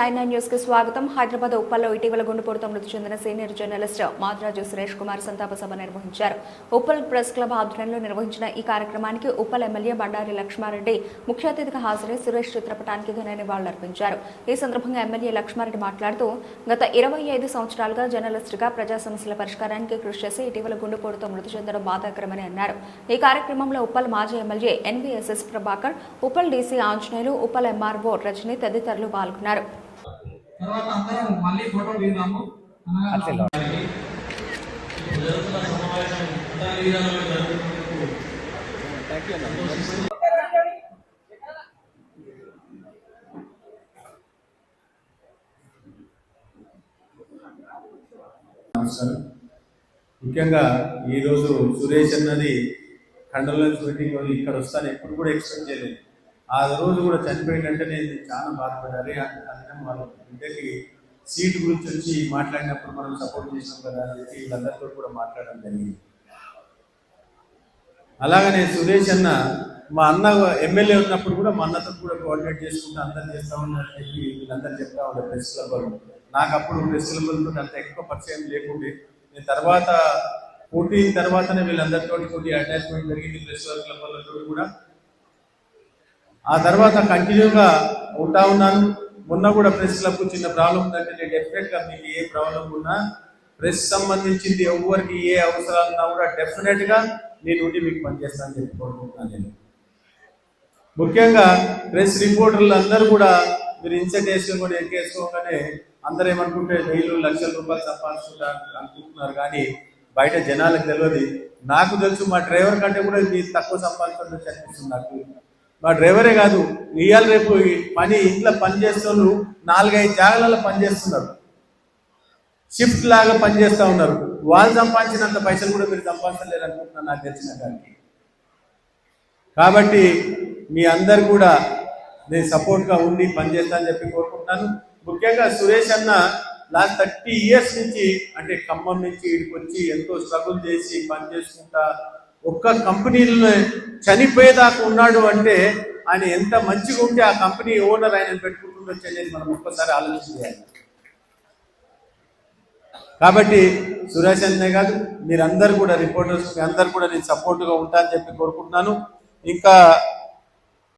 Nine న్యూస్కి స్వాగతం. హైదరాబాద్ ఉప్పల్లో ఇటీవల గుండెపోటుతో మృతి చెందిన సీనియర్ జర్నలిస్ట్ మాద్రాజు సురేష్ కుమార్ సంతాప సభ నిర్వహించారు. ఉప్పల్ ప్రెస్ క్లబ్ ఆధ్వర్యంలో నిర్వహించిన ఈ కార్యక్రమానికి ఉప్పల్ ఎమ్మెల్యే బండారి లక్ష్మారెడ్డి ముఖ్య అతిథిగా హాజరై సురేష్ చిత్రపటానికి ఘన నివాళులర్పించారు. ఈ సందర్భంగా ఎమ్మెల్యే లక్ష్మారెడ్డి మాట్లాడుతూ గత ఇరవై ఐదు సంవత్సరాలుగా జర్నలిస్టుగా ప్రజా సమస్యల పరిష్కారానికి కృషి చేసి ఇటీవల గుండెపోటుతో మృతి చెందడం బాధాకరమని అన్నారు. ఈ కార్యక్రమంలో ఉప్పల్ మాజీ MLA NVSS Prabhakar Uppal DC Anjaneyulu Uppal MRO Rajani తదితరులు పాల్గొన్నారు. తర్వాత అందరం మళ్ళీ ఫోటో దిగుదాము ముఖ్యంగా ఈరోజు సురేష్ అన్నది కండలెన్స్ మీటింగ్ ఇక్కడ వస్తాను. ఎప్పుడు కూడా ఎక్స్పెక్ట్ చేయలేదు. ఆ రోజు కూడా చనిపోయిందంటే నేను చాలా బాధపడాలి. అందుకని వాళ్ళ బిడ్డకి సీట్ గురించి వచ్చి మాట్లాడినప్పుడు మనం సపోర్ట్ చేసినాం కదా అని చెప్పి వీళ్ళందరితో కూడా మాట్లాడడం జరిగింది. అలాగనే సురేష్ అన్న మా అన్న ఎమ్మెల్యే ఉన్నప్పుడు కూడా మా అన్నతో కూడా కోఆర్డినేట్ చేసుకుంటూ అందరు చేస్తా ఉన్నారని చెప్పి వీళ్ళందరూ చెప్తా ఉన్నారు ప్రెస్ క్లబ్ నాకు అప్పుడు ప్రెస్ క్లబ్లతో అంత ఎక్కువ పరిచయం లేకుండే. నేను తర్వాత పోటీ తర్వాతనే వీళ్ళందరితో కొద్ది అటాచ్మెంట్ జరిగింది ప్రెస్ క్లబ్ కూడా. ఆ తర్వాత కంటిన్యూగా ఉంటా ఉన్నాను. మొన్న కూడా ప్రెస్ క్లబ్కు చిన్న ప్రాబ్లం ఉందంటే నేను మీకు ఏ ప్రాబ్లం ఉన్నా ప్రెస్ సంబంధించింది ఎవరికి ఏ అవసరాలు ఉన్నా కూడా డెఫినెట్గా నేను ఉండి మీకు పనిచేస్తాను చెప్పి కోరుకుంటున్నాను నేను. ముఖ్యంగా ప్రెస్ రిపోర్టర్లు అందరూ కూడా మీరు ఇన్సెట్ వేసుకొని ఎక్కేసుకోగానే అందరూ ఏమనుకుంటే వెయ్యి లక్షల రూపాయలు సంపాదించుకుంటారు అనుకుంటున్నారు కానీ బయట జనాలకు తెలియదు. నాకు తెలుసు మా డ్రైవర్ కంటే కూడా మీరు తక్కువ సంపాదించడం అనిపిస్తుంది నాకు. మా డ్రైవరే కాదు ఇవాళ రేపు పని ఇంట్లో పని చేస్తున్నారు నాలుగైదు జాగాలలో పనిచేస్తున్నారు షిఫ్ట్ లాగా పనిచేస్తూ ఉన్నారు. వాళ్ళు సంపాదించినంత పైసలు కూడా మీరు సంపాదించలేరు అనుకుంటున్నాను నాకు తెలిసిన దానికి. కాబట్టి మీ అందరు కూడా నేను సపోర్ట్గా ఉండి పనిచేస్తానని చెప్పి కోరుకుంటున్నాను. ముఖ్యంగా సురేష్ అన్న లాస్ట్ థర్టీ ఇయర్స్ నుంచి అంటే ఖమ్మం నుంచి ఇక్కడికి వచ్చి ఎంతో స్ట్రగుల్ చేసి పని చేసుకుంటా ఒక్క కంపెనీలో చనిపోయేదాకా ఉన్నాడు అంటే ఆయన ఎంత మంచిగా ఉంటే ఆ కంపెనీ ఓనర్ ఆయన పెట్టుకుంటుందో అనేది మనం ఒక్కసారి ఆలోచించాలి కాబట్టి సురేష్ అన్నే కాదు మీరందరూ కూడా రిపోర్టర్స్ మీ అందరు కూడా నేను సపోర్ట్గా ఉంటానని చెప్పి కోరుకుంటున్నాను. ఇంకా